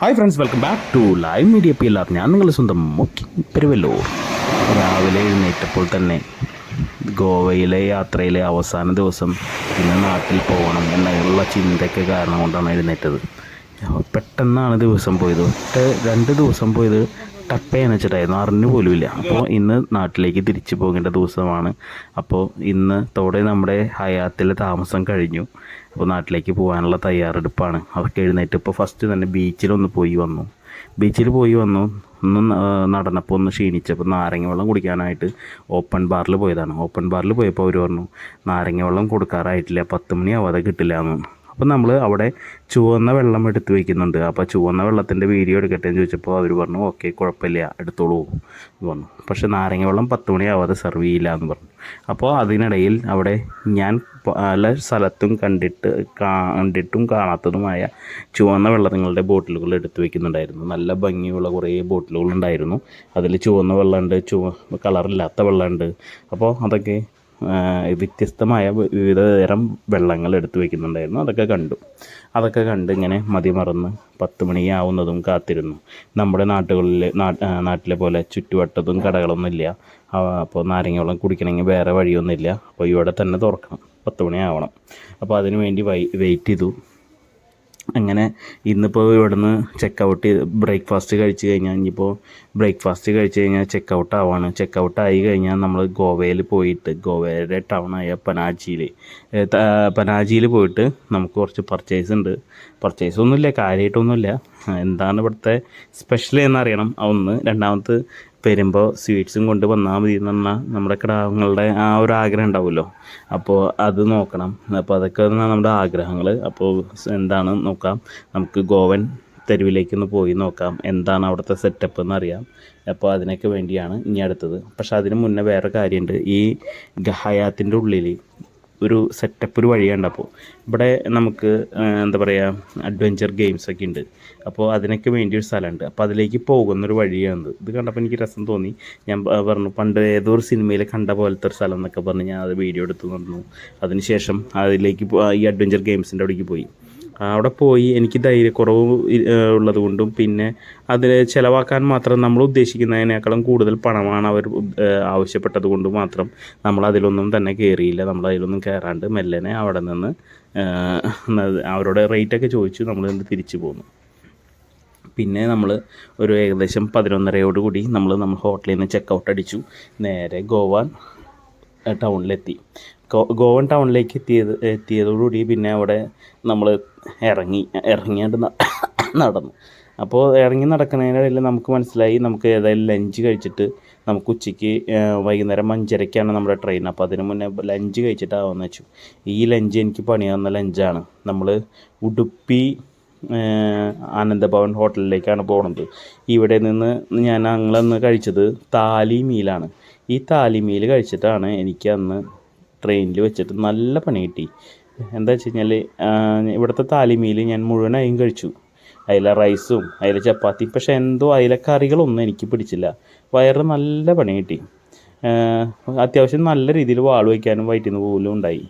Hi friends welcome back to live media P എല്ലാവരും ഞാൻ നിങ്ങളുടെ സ്വന്തം മുക്കി പെരുവല്ലൂർ. രാവിലെ എഴുന്നേറ്റപ്പോൾ തന്നെ ഗോവയിലെ യാത്രയിലെ അവസാന ദിവസം ഇന്ന് നാട്ടിൽ പോകണം എന്നുള്ള ചിന്തയ്ക്ക് കാരണം കൊണ്ടാണ് എഴുന്നേറ്റത്. പെട്ടെന്നാണ് ദിവസം പോയത്. ഒറ്റ രണ്ട് ദിവസം പോയത് വെച്ചിട്ടായിരുന്നു. അറിഞ്ഞു പോലുമില്ല. അപ്പോൾ ഇന്ന് നാട്ടിലേക്ക് തിരിച്ചു പോകേണ്ട ദിവസമാണ്. അപ്പോൾ ഇന്ന് തോടെ നമ്മുടെ ഹയാത്തിലെ താമസം കഴിഞ്ഞു. അപ്പോൾ നാട്ടിലേക്ക് പോകാനുള്ള തയ്യാറെടുപ്പാണ്. അവർക്ക് എഴുന്നേറ്റ് ഇപ്പോൾ ഫസ്റ്റ് തന്നെ ബീച്ചിലൊന്ന് പോയി വന്നു. ബീച്ചിൽ പോയി വന്നു. ഒന്ന് നടന്നപ്പോൾ ഒന്ന് ക്ഷീണിച്ചപ്പോൾ നാരങ്ങ വെള്ളം കുടിക്കാനായിട്ട് ഓപ്പൺ ബാറിൽ പോയതാണ്. ഓപ്പൺ ബാറിൽ പോയപ്പോൾ അവർ പറഞ്ഞു നാരങ്ങ വെള്ളം കൊടുക്കാറായിട്ടില്ല. പത്ത് മണിയാവാതെ കിട്ടില്ല എന്ന്. അപ്പോൾ നമ്മൾ അവിടെ ചുവന്ന വെള്ളം എടുത്ത് വയ്ക്കുന്നുണ്ട് അപ്പോൾ ചുവന്ന വെള്ളത്തിന്റെ വീഡിയോ എടുക്കട്ടെ എന്ന് ചോദിച്ചപ്പോൾ അവർ പറഞ്ഞു ഓക്കെ കുഴപ്പമില്ല എടുത്തോളൂ എന്ന് പറഞ്ഞു. പക്ഷേ നാരങ്ങ വെള്ളം പത്ത് മണിയാവാതെ സെർവ് ചെയ്യില്ല എന്ന് പറഞ്ഞു. അപ്പോൾ അതിനിടയിൽ അവിടെ ഞാൻ പല സ്ഥലത്തും കണ്ടിട്ട് കണ്ടിട്ടും കാണാത്തതുമായ ചുവന്ന വെള്ളങ്ങളുടെ ബോട്ടിലുകൾ എടുത്ത് വയ്ക്കുന്നുണ്ടായിരുന്നു നല്ല ഭംഗിയുള്ള കുറേ ബോട്ടിലുകൾ ഉണ്ടായിരുന്നു. അതിൽ ചുവന്ന വെള്ളമുണ്ട് ചുവ കളറില്ലാത്ത വെള്ളമുണ്ട്. അപ്പോൾ അതൊക്കെ വ്യത്യസ്തമായ വിവിധ തരം വെള്ളങ്ങൾ എടുത്തു വയ്ക്കുന്നുണ്ടായിരുന്നു അതൊക്കെ കണ്ടു. അതൊക്കെ കണ്ട് ഇങ്ങനെ മതിമറന്ന് പത്ത് മണിയാവുന്നതും കാത്തിരുന്നു. നമ്മുടെ നാട്ടുകളിൽ നാട്ടിലെ പോലെ ചുറ്റുവട്ടത്തും കടകളൊന്നുമില്ല. അപ്പോൾ നാരങ്ങ വെള്ളം കുടിക്കണമെങ്കിൽ വേറെ വഴിയൊന്നുമില്ല. അപ്പോൾ ഇവിടെ തന്നെ തുറക്കണം. പത്ത് മണിയാവണം അപ്പോൾ അതിനു വേണ്ടി വെയിറ്റ് ചെയ്തു. അങ്ങനെ ഇന്നിപ്പോൾ ഇവിടുന്ന് ചെക്ക് ഔട്ട് ചെയ്ത് ബ്രേക്ക്ഫാസ്റ്റ് കഴിച്ച് കഴിഞ്ഞാൽ ഇനിയിപ്പോൾ ബ്രേക്ക്ഫാസ്റ്റ് കഴിച്ച് കഴിഞ്ഞാൽ ചെക്ക് ഔട്ട് ആവാണ്. ചെക്ക് ഔട്ട് ആയി കഴിഞ്ഞാൽ നമ്മൾ ഗോവയിൽ പോയിട്ട് ഗോവയുടെ ടൗണായ പനാജിയിൽ പനാജിയിൽ പോയിട്ട് നമുക്ക് കുറച്ച് പർച്ചേസ് ഉണ്ട്. പർച്ചേസ് ഒന്നുമില്ല കാര്യമായിട്ടൊന്നുമില്ല എന്താണ് ഇവിടുത്തെ സ്പെഷ്യൽ എന്നറിയണം ഒന്ന്. രണ്ടാമത് വരുമ്പോൾ സ്വീറ്റ്സും കൊണ്ട് വന്നാൽ മതി എന്ന് പറഞ്ഞാൽ നമ്മുടെ കിടാവങ്ങളുടെ ആ ഒരു ആഗ്രഹം ഉണ്ടാവുമല്ലോ. അപ്പോൾ അത് നോക്കണം. അപ്പോൾ അതൊക്കെ നമ്മുടെ ആഗ്രഹങ്ങൾ അപ്പോൾ എന്താണ് നോക്കാം. നമുക്ക് ഗോവൻ തെരുവിലേക്കൊന്ന് പോയി നോക്കാം. എന്താണ് അവിടുത്തെ സെറ്റപ്പ് എന്നറിയാം അപ്പോൾ അതിനൊക്കെ വേണ്ടിയാണ് ഇനി അടുത്തത്. പക്ഷേ അതിന് മുന്നേ വേറെ കാര്യമുണ്ട്. ഈ ഹയാത്തിന്റെ ഉള്ളിൽ ഒരു സെറ്റപ്പ് ഒരു വഴി കണ്ടപ്പോൾ ഇവിടെ നമുക്ക് എന്താ പറയുക അഡ്വഞ്ചർ ഗെയിംസ് ഒക്കെ ഉണ്ട്. അപ്പോൾ അതിനൊക്കെ വേണ്ടി ഒരു സ്ഥലമുണ്ട്. അപ്പോൾ അതിലേക്ക് പോകുന്ന ഒരു വഴിയാണ് ഇത് കണ്ടപ്പോൾ എനിക്ക് രസം തോന്നി. ഞാൻ പറഞ്ഞു പണ്ട് ഏതോ ഒരു സിനിമയിൽ കണ്ട പോലത്തെ ഒരു സ്ഥലം എന്നൊക്കെ പറഞ്ഞ് ഞാൻ അത് വീഡിയോ എടുത്തു നടന്നു. അതിനുശേഷം അതിലേക്ക് ഈ അഡ്വഞ്ചർ ഗെയിംസിന്റെ അവിടേക്ക് പോയി. അവിടെ പോയി എനിക്ക് ധൈര്യക്കുറവ് ഉള്ളത് കൊണ്ടും പിന്നെ അതിൽ ചിലവാക്കാൻ മാത്രം നമ്മൾ ഉദ്ദേശിക്കുന്നതിനേക്കാളും കൂടുതൽ പണമാണ് അവർ ആവശ്യപ്പെട്ടത് കൊണ്ട് മാത്രം നമ്മൾ അതിലൊന്നും തന്നെ കയറിയില്ല നമ്മൾ അതിലൊന്നും കയറാണ്ട് മെല്ലനെ അവിടെ നിന്ന് അവരോട് റേറ്റൊക്കെ ചോദിച്ചു. നമ്മൾ തിരിച്ചു പോന്നു. പിന്നെ നമ്മൾ ഒരു ഏകദേശം പതിനൊന്നരയോട് കൂടി നമ്മൾ നമ്മൾ ഹോട്ടലിൽ നിന്ന് ചെക്ക് ഔട്ട് അടിച്ചു. നേരെ ഗോവ ഏഹ് ടൗണിലെത്തി. ഗോവൻ ടൗണിലേക്ക് എത്തിയത് എത്തിയതോടുകൂടി പിന്നെ അവിടെ നമ്മൾ ഇറങ്ങി ഇറങ്ങിയാണ്ട് നടന്നു. അപ്പോൾ ഇറങ്ങി നടക്കുന്നതിനിടയിൽ നമുക്ക് മനസ്സിലായി നമുക്ക് ഏതായാലും ലഞ്ച് കഴിച്ചിട്ട് നമുക്ക് ഉച്ചയ്ക്ക് വൈകുന്നേരം അഞ്ചരയ്ക്കാണ് നമ്മുടെ ട്രെയിൻ അപ്പോൾ അതിന് മുന്നേ ലഞ്ച് കഴിച്ചിട്ടാവാന്ന് വെച്ചു ഈ ലഞ്ച് എനിക്ക് പണി തന്ന ലഞ്ചാണ് നമ്മൾ ഉടുപ്പി ആനന്ദഭവൻ ഹോട്ടലിലേക്കാണ് പോകുന്നത് ഇവിടെ നിന്ന് ഞാൻ ഞങ്ങളന്ന് കഴിച്ചത് താലി മീലാണ്. ഈ താലി മീൽ കഴിച്ചിട്ടാണ് എനിക്ക് അന്ന് ട്രെയിനിൽ വെച്ചിട്ട് നല്ല പണി കിട്ടി. എന്താ വെച്ച് കഴിഞ്ഞാൽ ഇവിടുത്തെ താലി മീൽ ഞാൻ മുഴുവനായും കഴിച്ചു. അതിലെ റൈസും അതിലെ ചപ്പാത്തി പക്ഷേ എന്തോ അതിലെ കറികളൊന്നും എനിക്ക് പിടിച്ചില്ല. വയറ് നല്ല പണി കിട്ടി. അത്യാവശ്യം നല്ല രീതിയിൽ വാൾ വയ്ക്കാനും വയറ്റിൽ നിന്ന് പോലും ഉണ്ടായി.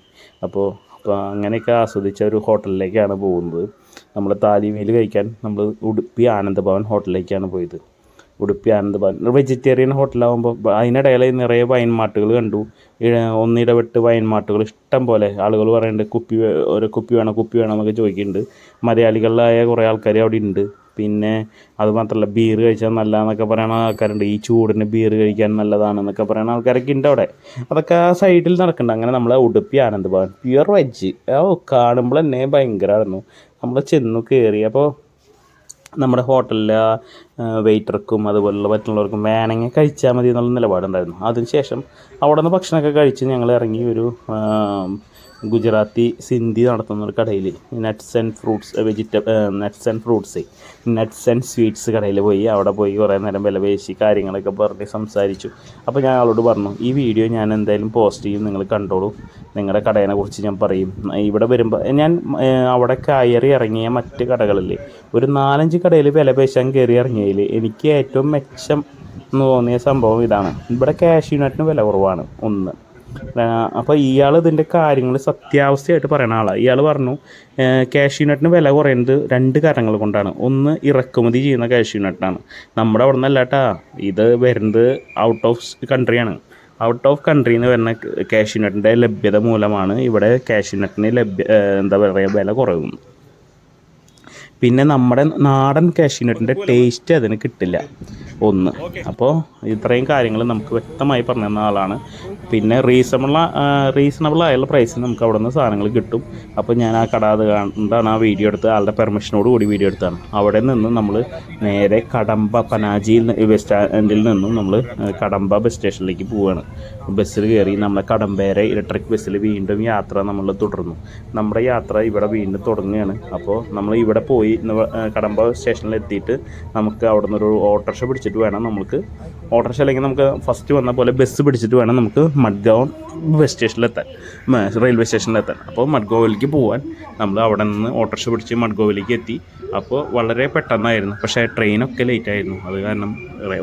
അപ്പോൾ അപ്പോൾ അങ്ങനെയൊക്കെ ആസ്വദിച്ച ഒരു ഹോട്ടലിലേക്കാണ് പോകുന്നത്. നമ്മൾ താലിമീൽ കഴിക്കാൻ നമ്മൾ ഉടുപ്പി ആനന്ദഭവൻ ഹോട്ടലിലേക്കാണ് പോയത്. ഉടുപ്പി ആനന്ദഭവൻ. വെജിറ്റേറിയൻ ഹോട്ടലാകുമ്പോൾ അതിനിടയിൽ നിറയെ വൈൻ മാട്ടുകൾ കണ്ടു. ഒന്നിടവിട്ട് വൈൻ മാട്ടുകൾ ഇഷ്ടം പോലെ. ആളുകൾ പറയുന്നുണ്ട് കുപ്പി ഒരു കുപ്പി വേണം കുപ്പി വേണം എന്നൊക്കെ ചോദിക്കുന്നുണ്ട് മലയാളികളിലായ കുറേ ആൾക്കാർ അവിടെ ഉണ്ട് പിന്നെ അതുമാത്രമല്ല ബീർ കഴിച്ചാൽ നല്ലതെന്നൊക്കെ പറയുന്ന ആൾക്കാരുണ്ട്. ഈ ചൂടിന് ബീർ കഴിക്കാൻ നല്ലതാണെന്നൊക്കെ പറയുന്ന ആൾക്കാരൊക്കെ ഉണ്ട് അവിടെ. അതൊക്കെ ആ സൈഡിൽ നടക്കുന്നുണ്ട് അങ്ങനെ നമ്മൾ ഉടുപ്പി ആനന്ദ് ഭവൻ പ്യുവർ വെജ്. ഓ കാണുമ്പോൾ തന്നെ ഭയങ്കരമായിരുന്നു നമ്മൾ ചെന്നു കയറി അപ്പോൾ നമ്മുടെ ഹോട്ടലിലെ വെയിറ്റർക്കും അതുപോലുള്ള മറ്റുള്ളവർക്കും വേണമെങ്കിൽ കഴിച്ചാൽ മതി എന്നുള്ള നിലപാടുണ്ടായിരുന്നു. അതിനുശേഷം അവിടെ നിന്ന് ഭക്ഷണമൊക്കെ കഴിച്ച് ഞങ്ങൾ ഇറങ്ങി ഒരു ഗുജറാത്തി സിന്ധി നടത്തുന്ന ഒരു കടയിൽ nuts and fruits വെജിറ്റ nuts and fruits nuts and sweets കടയിൽ പോയി. അവിടെ പോയി കുറേ നേരം വില പേശി കാര്യങ്ങളൊക്കെ പറഞ്ഞ് സംസാരിച്ചു. അപ്പോൾ ഞാൻ അവളോട് പറഞ്ഞു ഈ വീഡിയോ ഞാൻ എന്തായാലും പോസ്റ്റ് ചെയ്യും നിങ്ങൾ കണ്ടോളൂ. നിങ്ങളുടെ കടയെ കുറിച്ച് ഞാൻ പറയും. ഇവിടെ വരുമ്പോൾ ഞാൻ അവിടെ കയറി ഇറങ്ങിയ മറ്റ് കടകളിൽ ഒരു നാലഞ്ച് കടയിൽ വില പേശാൻ കയറി ഇറങ്ങിയതിൽ എനിക്ക് ഏറ്റവും മെച്ചം എന്ന് തോന്നിയ സംഭവം ഇതാണ്. ഇവിടെ ക്യാഷ് യൂണിറ്റിന് വില കുറവാണ്. ഒന്ന് അപ്പോൾ ഇയാൾ ഇതിന്റെ കാര്യങ്ങൾ സത്യാവസ്ഥയായിട്ട് പറയുന്ന ആളാണ് ഇയാൾ പറഞ്ഞു കാഷ്യൂനട്ടിന് വില കുറയുന്നത് രണ്ട് കാരണങ്ങൾ കൊണ്ടാണ്. ഒന്ന് ഇറക്കുമതി ചെയ്യുന്ന കാഷ്യൂനട്ടാണ് നമ്മുടെ അവിടെ നിന്നല്ല കേട്ടാ ഇത് വരുന്നത് ഔട്ട് ഓഫ് കൺട്രിയാണ് ഔട്ട് ഓഫ് കൺട്രിയിൽ നിന്ന് വരുന്ന കാഷ്യൂനട്ടിന്റെ ലഭ്യത മൂലമാണ് ഇവിടെ കാഷ്യൂനട്ടിന് ലഭ്യ എന്താ പറയുക വില കുറയുന്നത്. പിന്നെ നമ്മുടെ നാടൻ കാഷ്യൂനട്ടിന്റെ ടേസ്റ്റ് അതിന് കിട്ടില്ല. ഒന്ന്. അപ്പോൾ ഇത്രയും കാര്യങ്ങൾ നമുക്ക് വ്യക്തമായി പറഞ്ഞു തന്ന ആളാണ്. പിന്നെ റീസണബിൾ റീസണബിൾ ആയുള്ള പ്രൈസിൽ നമുക്ക് അവിടെ നിന്ന് സാധനങ്ങൾ കിട്ടും. അപ്പോൾ ഞാൻ ആ കട അത് കണ്ടാണ് ആ വീഡിയോ എടുത്ത് ആളുടെ പെർമിഷനോട് കൂടി വീഡിയോ എടുത്താണ്. അവിടെ നിന്ന് നമ്മൾ നേരെ കടമ്പ പനാജിയിൽ ബസ് സ്റ്റാൻഡിൽ നിന്നും നമ്മൾ കടമ്പ ബസ് സ്റ്റേഷനിലേക്ക് പോവുകയാണ് ബസ്സിൽ കയറി നമ്മളെ കടമ്പേരെ ഇലക്ട്രിക് ബസ്സിൽ വീണ്ടും യാത്ര നമ്മൾ തുടർന്നു. നമ്മുടെ യാത്ര ഇവിടെ വീണ്ടും തുടങ്ങുകയാണ്. അപ്പോൾ നമ്മൾ ഇവിടെ പോയി കടമ്പ സ്റ്റേഷനിൽ എത്തിയിട്ട് നമുക്ക് അവിടെ നിന്നൊരു ഓട്ടോറിക്ഷ പിടിച്ചിട്ട് വേണം നമുക്ക് ഓട്ടോറിക്ഷ അല്ലെങ്കിൽ നമുക്ക് ഫസ്റ്റ് വന്ന പോലെ ബസ് പിടിച്ചിട്ട് വേണം നമുക്ക് മഡ്ഗാവ് ബസ് സ്റ്റേഷനിലെത്താൻ റെയിൽവേ സ്റ്റേഷനിലെത്താൻ അപ്പോൾ മഡ്ഗോവിലേക്ക് പോകാൻ നമ്മൾ അവിടെ നിന്ന് ഓട്ടോറിക്ഷ പിടിച്ച് മഡ്ഗോവിലേക്ക് എത്തി. അപ്പോൾ വളരെ പെട്ടെന്നായിരുന്നു. പക്ഷേ ട്രെയിനൊക്കെ ലേറ്റ് ആയിരുന്നു. അത് കാരണം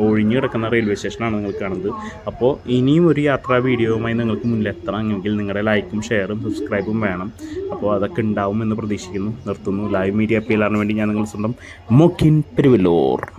ഒഴിഞ്ഞു കിടക്കുന്ന റെയിൽവേ സ്റ്റേഷനാണ് നിങ്ങൾ കാണുന്നത്. അപ്പോൾ ഇനിയും ഒരു യാത്രാ വീഡിയോയുമായി നിങ്ങൾക്ക് മുന്നിലെത്തണമെങ്കിൽ നിങ്ങളുടെ ലൈക്കും ഷെയറും സബ്സ്ക്രൈബും വേണം. അപ്പോൾ അതൊക്കെ ഉണ്ടാവും എന്ന് പ്രതീക്ഷിക്കുന്നു. നിർത്തുന്നു. ലൈവ് മീഡിയ അപ്പീലാറിന് വേണ്ടി ഞാൻ നിങ്ങൾ സ്വന്തം മൊക്കിൻ പെരുവല്ലൂർ.